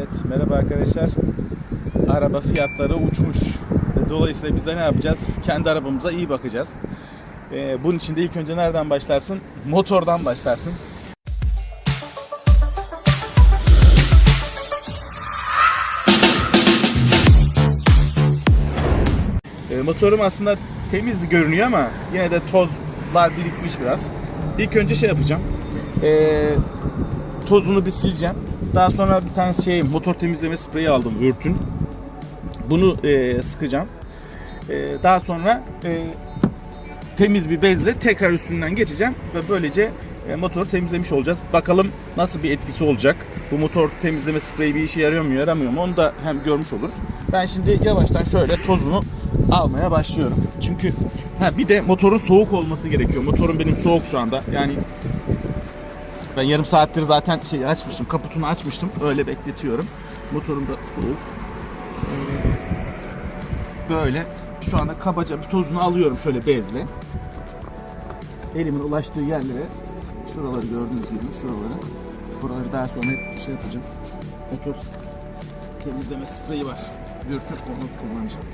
Evet, merhaba arkadaşlar. Araba fiyatları uçmuş. Dolayısıyla biz de ne yapacağız? Kendi arabamıza iyi bakacağız. Ee, bunun için de ilk önce nereden başlarsın? Motordan başlarsın. E, motorum aslında temiz görünüyor ama yine de tozlar birikmiş biraz. İlk önce şey yapacağım. E, tozunu bir sileceğim. Daha sonra bir tane şey motor temizleme spreyi aldım Ürtün. Bunu e, sıkacağım. E, daha sonra e, temiz bir bezle tekrar üstünden geçeceğim ve böylece e, motoru temizlemiş olacağız. Bakalım nasıl bir etkisi olacak. Bu motor temizleme spreyi bir işe yarıyor mu yaramıyor mu onu da hem görmüş oluruz. Ben şimdi yavaştan şöyle tozunu almaya başlıyorum. Çünkü ha bir de motorun soğuk olması gerekiyor. Motorum benim soğuk şu anda. Yani ben yarım saattir zaten şey açmıştım, kaputunu açmıştım. Öyle bekletiyorum. Motorum da soğuk. Ee, Böyle şu anda kabaca bir tozunu alıyorum şöyle bezle. Elimin ulaştığı yerlere şuraları gördüğünüz gibi şuraları. Buraları daha sonra şey yapacağım. Motor temizleme spreyi var. Dürtüp onu kullanacağım.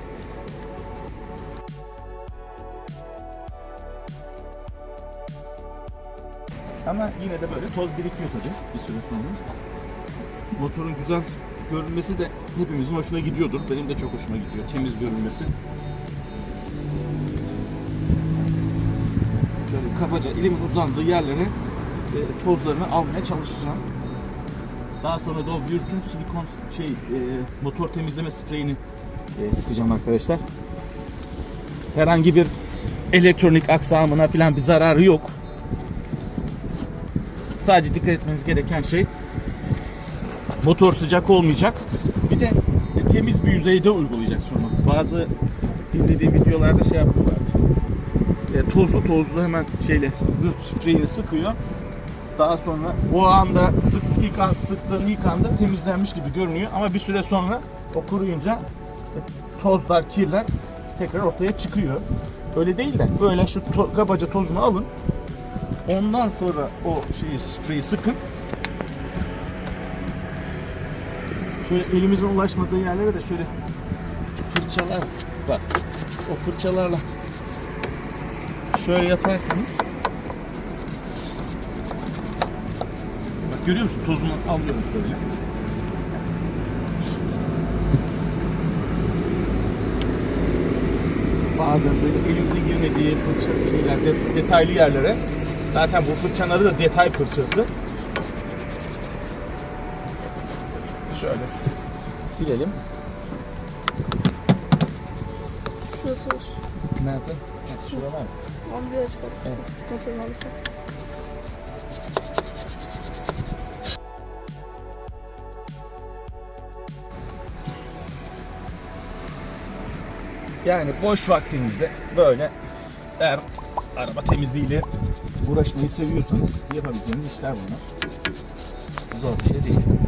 Ama yine de böyle toz birikiyor tabii bir süre sonra. Motorun güzel görünmesi de hepimizin hoşuna gidiyordur. Benim de çok hoşuma gidiyor temiz görünmesi. Böyle kabaca elimin uzandığı yerlere e, tozlarını almaya çalışacağım. Daha sonra da o Virtün silikon şey e, motor temizleme spreyini e, sıkacağım arkadaşlar. Herhangi bir elektronik aksamına falan bir zararı yok. Sadece dikkat etmeniz gereken şey motor sıcak olmayacak. Bir de temiz bir yüzeyde uygulayacaksın onu. Bazı izlediğim videolarda şey yapıyorlar. E, tozlu tozlu hemen şeyle bir spreyini sıkıyor. Daha sonra o anda sık, ilk an, sıktığın ilk anda temizlenmiş gibi görünüyor ama bir süre sonra o kuruyunca e, tozlar, kirler tekrar ortaya çıkıyor. Öyle değil de böyle şu to- kabaca tozunu alın. Ondan sonra o şeyi spreyi sıkın. Şöyle elimizin ulaşmadığı yerlere de şöyle fırçalar bak o fırçalarla şöyle yaparsanız bak görüyor musun tozunu alıyorum şöyle. Bazen böyle elimizin girmediği fırça şeylerde detaylı yerlere zaten bu fırçanın adı da detay fırçası. Şöyle silelim. Şurası var. Nerede? Şurada var mı? Bir açık Evet. alırsak. Yani boş vaktinizde böyle eğer araba temizliğiyle uğraşmayı seviyorsanız yapabileceğiniz işler bunlar. Zor bir şey değil.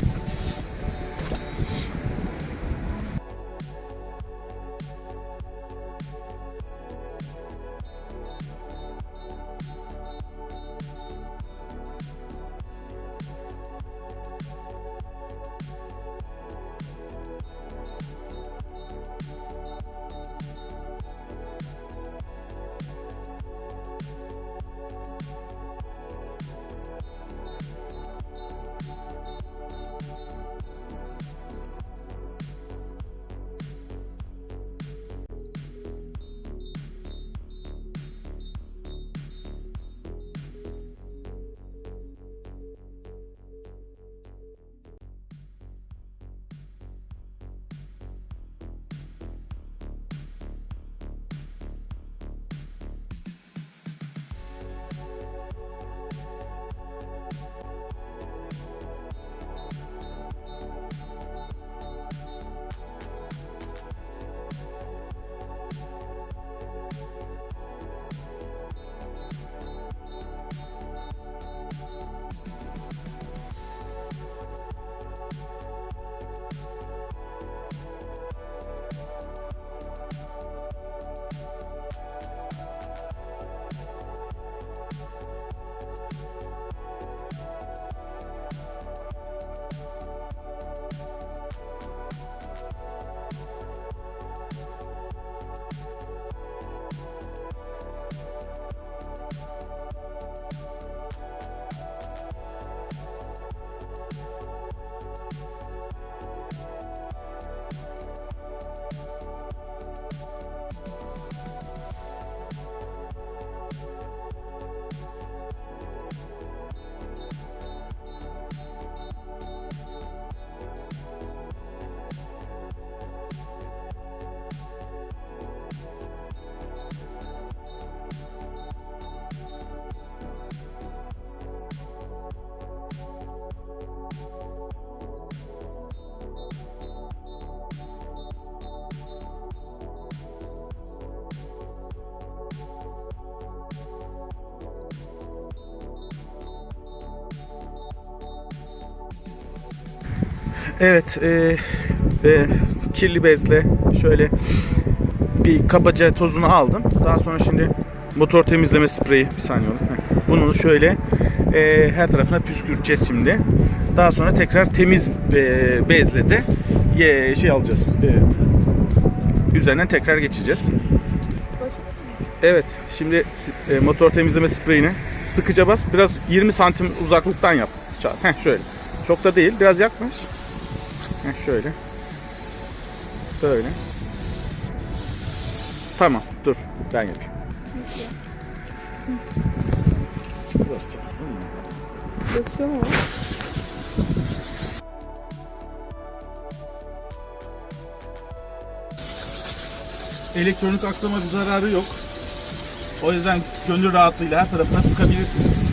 Evet, e, e, kirli bezle şöyle bir kabaca tozunu aldım. Daha sonra şimdi motor temizleme spreyi bir saniye. Heh. Bunu şöyle e, her tarafına püskürteceğiz şimdi. Daha sonra tekrar temiz e, bezle de ye, şey alacağız. E, üzerinden tekrar geçeceğiz. Evet, şimdi e, motor temizleme spreyini sıkıca bas. Biraz 20 santim uzaklıktan yap. Heh, şöyle. Çok da değil, biraz yaklaş. Heh, şöyle. Böyle. Tamam, dur. Ben yapayım. Sıkı basacağız. değil mi? Basıyor mu? Elektronik aksama bir zararı yok. O yüzden gönül rahatlığıyla her tarafına sıkabilirsiniz.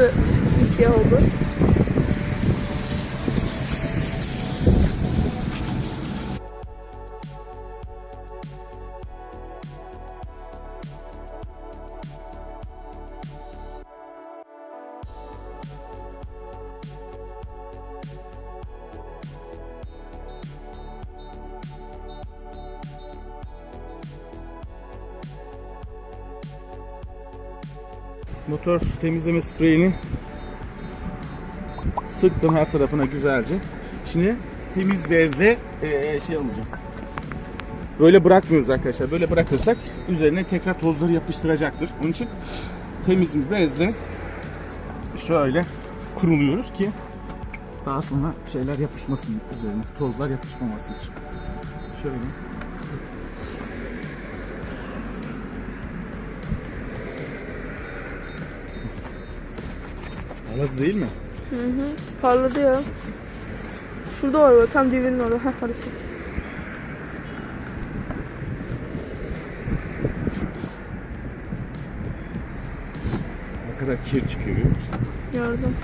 Nasıl simsiyah oldu? Motor temizleme spreyini sıktım her tarafına güzelce. Şimdi temiz bezle eee, şey alacağım. Böyle bırakmıyoruz arkadaşlar. Böyle bırakırsak üzerine tekrar tozları yapıştıracaktır. Onun için temiz bir bezle şöyle kuruluyoruz ki daha sonra şeyler yapışmasın üzerine. Tozlar yapışmaması için. Şöyle. Anladı değil mi? Hı hı. Parladı ya. Şurada var bak tam dibinin orada. Heh orası. Ne kadar kir çıkıyor görüyor musun? Gördüm.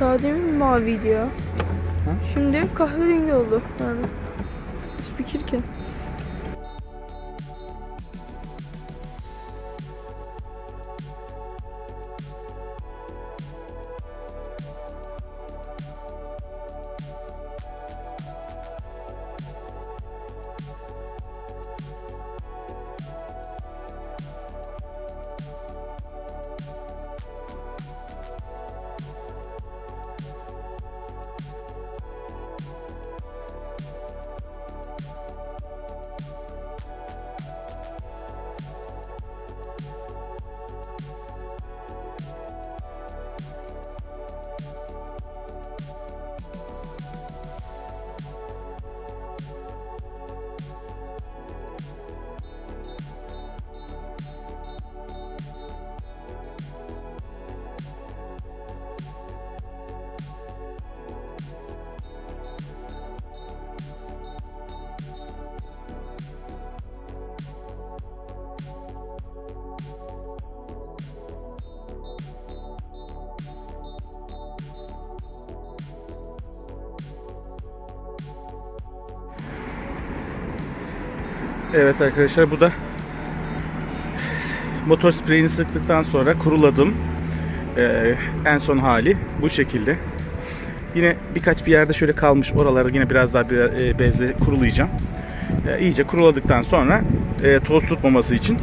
Daha demin maviydi ya. Şimdi kahverengi oldu. Yani. Spikirken. Evet arkadaşlar bu da motor spreyini sıktıktan sonra kuruladım. Ee, en son hali bu şekilde. Yine birkaç bir yerde şöyle kalmış oraları yine biraz daha e, bezle kurulayacağım. Ee, iyice kuruladıktan sonra e, toz tutmaması için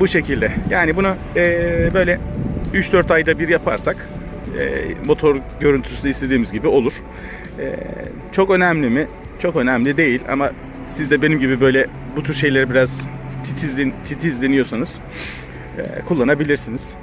bu şekilde. Yani bunu e, böyle 3-4 ayda bir yaparsak e, motor görüntüsü istediğimiz gibi olur. E, çok önemli mi? Çok önemli değil ama siz de benim gibi böyle bu tür şeyleri biraz titizlen, titizleniyorsanız e, kullanabilirsiniz.